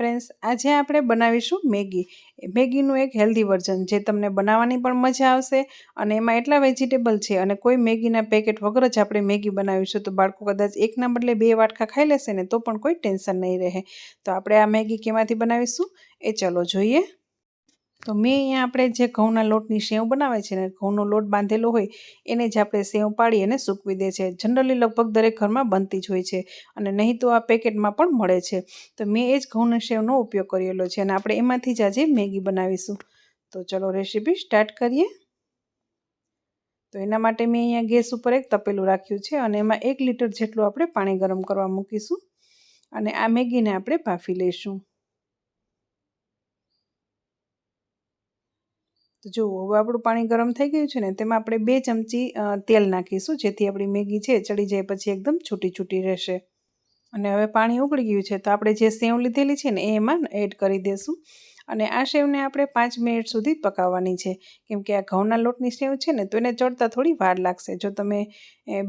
Friends આજે આપણે બનાવીશું મેગી. મેગીનું એક હેલ્ધી વર્ઝન જે તમને બનાવવાની પણ મજા આવશે અને એમાં એટલા વેજીટેબલ છે અને કોઈ મેગીના પેકેટ વગર જ આપણે મેગી બનાવીશું તો બાળકો કદાચ એકના બદલે બે વાટકા ખાઈ લેશે ને તો પણ કોઈ ટેન્શન નહીં રહે. તો આપણે આ મેગી કેમાંથી બનાવીશું? એ ચલો જોઈએ. તો મેં અહીંયા આપણે જે ઘઉંના લોટની સેવ બનાવે છે ને, ઘઉંનો લોટ બાંધેલો હોય, એને જ આપણે સેવ પાડી અને સૂકવી દે છે. જનરલી લગભગ દરેક ઘરમાં બનતી જ હોય છે અને નહીં તો આ પેકેટમાં પણ મળે છે. તો મેં એ જ ઘઉંના સેવનો ઉપયોગ કરેલો છે અને આપણે એમાંથી જ આજે મેગી બનાવીશું. તો ચલો રેસીપી સ્ટાર્ટ કરીએ. તો એના માટે મેં અહીંયા ગેસ ઉપર એક તપેલું રાખ્યું છે અને એમાં એક લીટર જેટલું આપણે પાણી ગરમ કરવા મૂકીશું અને આ મેગીને આપણે બાફી લઈશું. તો જુઓ હવે આપણું પાણી ગરમ થઈ ગયું છે ને, તેમાં આપણે બે ચમચી તેલ નાખીશું, જેથી આપણી મેગી છે ચડી જાય પછી એકદમ છૂટી છૂટી રહેશે. અને હવે પાણી ઉકળી ગયું છે, તો આપણે જે સેવ લીધેલી છે ને, એમાં એડ કરી દઈશું અને આ સેવને આપણે પાંચ મિનિટ સુધી પકાવવાની છે. કેમ કે આ ઘઉંના લોટની સેવ છે ને, તો એને ચડતા થોડી વાર લાગશે. જો તમે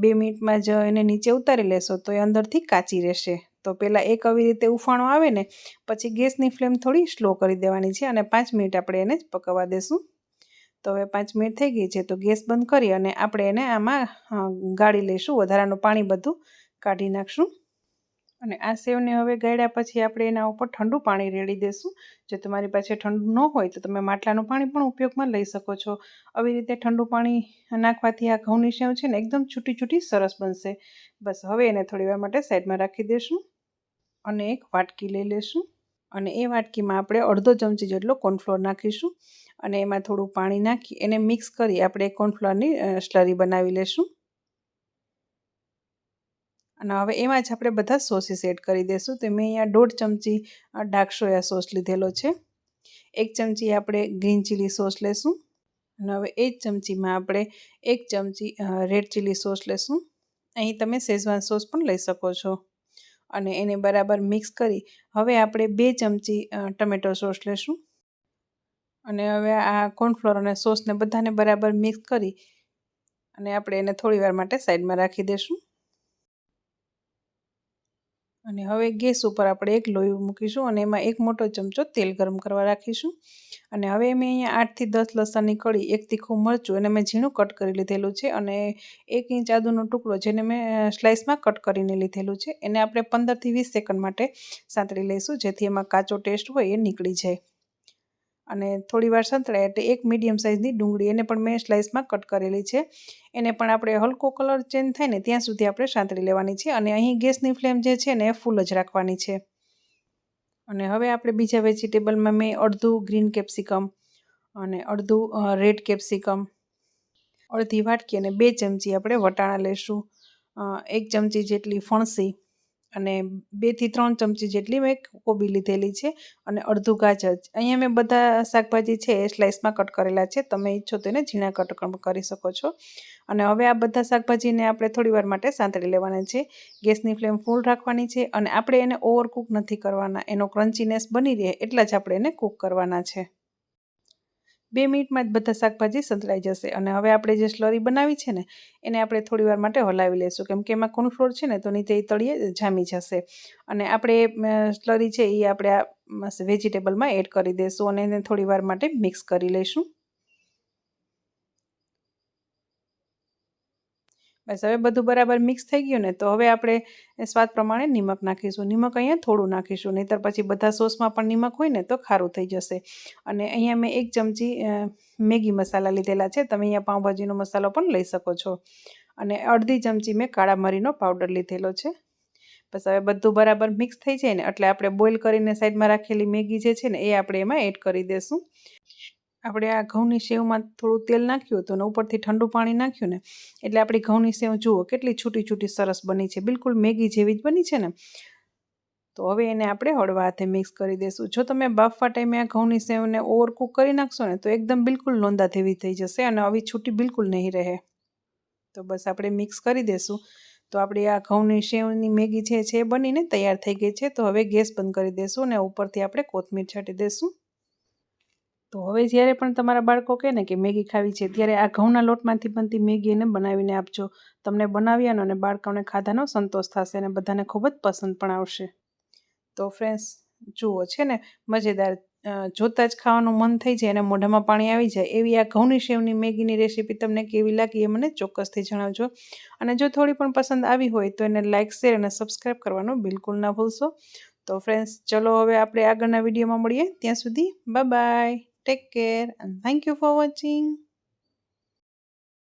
બે મિનિટમાં જ એને નીચે ઉતારી લેશો, તો એ અંદરથી કાચી રહેશે. તો પહેલાં એક આવી રીતે ઉફાણો આવે ને, પછી ગેસની ફ્લેમ થોડી સ્લો કરી દેવાની છે અને પાંચ મિનિટ આપણે એને જ પકાવવા દેશું. તો હવે પાંચ મિનિટ થઈ ગઈ છે, તો ગેસ બંધ કરી અને આપણે એને આમાં ગાળી લઈશું. વધારાનું પાણી બધું કાઢી નાખશું. અને આ સેવને હવે ગાળ્યા પછી આપણે એના ઉપર ઠંડુ પાણી રેડી દઈશું જો તમારી પાસે ઠંડુ ન હોય તો તમે માટલાનું પાણી પણ ઉપયોગમાં લઈ શકો છો. આવી રીતે ઠંડુ પાણી નાખવાથી આ ઘઉંની સેવ છે ને એકદમ છૂટી છૂટી સરસ બનશે. બસ હવે એને થોડી વાર માટે સાઈડમાં રાખી દઈશું અને એક વાટકી લઈ લઈશું અને એ વાટકીમાં આપણે અડધો ચમચી જેટલો કોર્નફ્લોર નાખીશું અને એમાં થોડું પાણી નાખી એને મિક્સ કરી આપણે કોર્નફ્લોરની સ્લરી બનાવી લેશું. અને હવે એમાં જ આપણે બધા સોસીસ એડ કરી દઈશું તો મેં અહીંયા દોઢ ચમચી ડાર્ક સોયા સોસ લીધેલો છે. એક ચમચી આપણે ગ્રીન ચીલી સોસ લેશું. અને હવે એ જ ચમચીમાં આપણે એક ચમચી રેડ ચીલી સોસ લેશું. અહીં તમે શેઝવાન સોસ પણ લઈ શકો છો. અને એને બરાબર મિક્સ કરી હવે આપણે બે ચમચી ટમેટો સોસ લેશું. અને હવે આ કોર્નફ્લોર અને સોસને બધાને બરાબર મિક્સ કરી અને આપણે એને થોડી વાર માટે સાઈડમાં રાખી દઈશું અને હવે ગેસ ઉપર આપણે એક લોહી મૂકીશું અને એમાં એક મોટો ચમચો તેલ ગરમ કરવા રાખીશું. અને હવે મેં અહીંયા આઠથી દસ લસણની કળી, એક તીખું મરચું એને મેં ઝીણું કટ કરી લીધેલું છે અને એક ઇંચ આદુનો ટુકડો જેને મેં સ્લાઇસમાં કટ કરીને લીધેલું છે એને આપણે પંદરથી વીસ સેકન્ડ માટે સાંતળી લઈશું જેથી એમાં કાચો ટેસ્ટ હોય એ નીકળી જાય. અને થોડી વાર સંતળાય એટલે એક મીડિયમ સાઇઝની ડુંગળી, એને પણ મેં સ્લાઇસમાં કટ કરેલી છે. એને પણ આપણે હલકો કલર ચેન્જ થાય ને ત્યાં સુધી આપણે સાંતળી લેવાની છે અને અહીં ગેસની ફ્લેમ જે છે ને એ ફૂલ જ રાખવાની છે. અને હવે આપણે બીજા વેજીટેબલમાં મેં અડધું ગ્રીન કેપ્સિકમ અને અડધું રેડ કેપ્સિકમ અડધી વાટકી અને બે ચમચી આપણે વટાણા લેશું. એક ચમચી જેટલી ફણસી. અને બેથી ત્રણ ચમચી જેટલી મેં કોબી લીધેલી છે અને અડધું ગાજર અહીંયા મેં બધા શાકભાજી છે એ સ્લાઇસમાં કટ કરેલા છે. તમે ઈચ્છો તો એને ઝીણા કટ કરી શકો છો. અને હવે આ બધા શાકભાજીને આપણે થોડી વાર માટે સાંતળી લેવાના છે. ગેસની ફ્લેમ ફૂલ રાખવાની છે અને આપણે એને ઓવરકુક નથી કરવાના. એનો ક્રન્ચીનેસ બની રહે એટલા જ આપણે એને કૂક કરવાના છે. બે મિનિટમાં જ બધા શાકભાજી સંતળાઈ જશે. અને હવે આપણે જે સ્લરી બનાવી છે ને, એને આપણે થોડી વાર માટે હલાવી લઈશું કેમ કે એમાં કોર્નફ્લોર છે ને, તો નીચે એ તળીએ જામી જશે. અને આપણે સ્લરી છે એ આપણે આ વેજીટેબલમાં એડ કરી દઈશું અને એને થોડી વાર માટે મિક્સ કરી લઈશું. બસ હવે બધું બરાબર મિક્સ થઈ ગયું ને, તો હવે આપણે સ્વાદ પ્રમાણે નિમક નાખીશું. નિમક અહીંયા થોડું નાખીશું, નહીંતર પછી બધા સોસમાં પણ નિમક હોય ને, તો ખારું થઈ જશે. અને અહીંયા મેં એક ચમચી મેગી મસાલા લીધેલા છે, તમે અહીંયા પાઉંભાજીનો મસાલો પણ લઈ શકો છો. અને અડધી ચમચી મેં કાળા મરીનો પાવડર લીધેલો છે. બસ હવે બધું બરાબર મિક્સ થઈ જાય ને, એટલે આપણે બોઇલ કરીને સાઈડમાં રાખેલી મેગી જે છે ને, એ આપણે એમાં એડ કરી દઈશું આપણે આ ઘઉંની સેવમાં થોડું તેલ નાખ્યું હતું અને ઉપરથી ઠંડુ પાણી નાખ્યું ને, એટલે આપણી ઘઉંની સેવ જુઓ કેટલી છૂટી છૂટી સરસ બની છે, બિલકુલ મેગી જેવી જ બની છે ને. તો હવે એને આપણે હળવા હાથે મિક્સ કરી દઈશું જો તમે બાફવા ટાઈમે આ ઘઉંની સેવને ઓવરકુક કરી નાખશો ને, તો એકદમ બિલકુલ લોંદા તેવી થઈ જશે અને આવી છૂટી બિલકુલ નહીં રહે. તો બસ આપણે મિક્સ કરી દઈશું તો આપણી આ ઘઉંની સેવની મેગી છે એ બનીને તૈયાર થઈ ગઈ છે. તો હવે ગેસ બંધ કરી દઈશું અને ઉપરથી આપણે કોથમીર છાંટી દઈશું તો હવે જ્યારે પણ તમારા બાળકો કહે ને કે મેગી ખાવી છે, ત્યારે આ ઘઉંના લોટમાંથી બનતી મેગી એને બનાવીને આપજો. તમને બનાવ્યાનો અને બાળકોને ખાધાનો સંતોષ થશે અને બધાને ખૂબ જ પસંદ પણ આવશે. તો ફ્રેન્ડ્સ જુઓ છે ને, મજેદાર જોતાં જ ખાવાનું મન થઈ જાય અને મોઢામાં પાણી આવી જાય, એવી આ ઘઉંની સેવની મેગીની રેસીપી તમને કેવી લાગી એ મને ચોક્કસથી જણાવજો. અને જો થોડી પણ પસંદ આવી હોય તો એને લાઇક શેર અને સબસ્ક્રાઈબ કરવાનું બિલકુલ ના ભૂલશો. તો ફ્રેન્ડ્સ ચલો હવે આપણે આગળના વિડીયોમાં મળીએ. ત્યાં સુધી bye Take care and thank you for watching.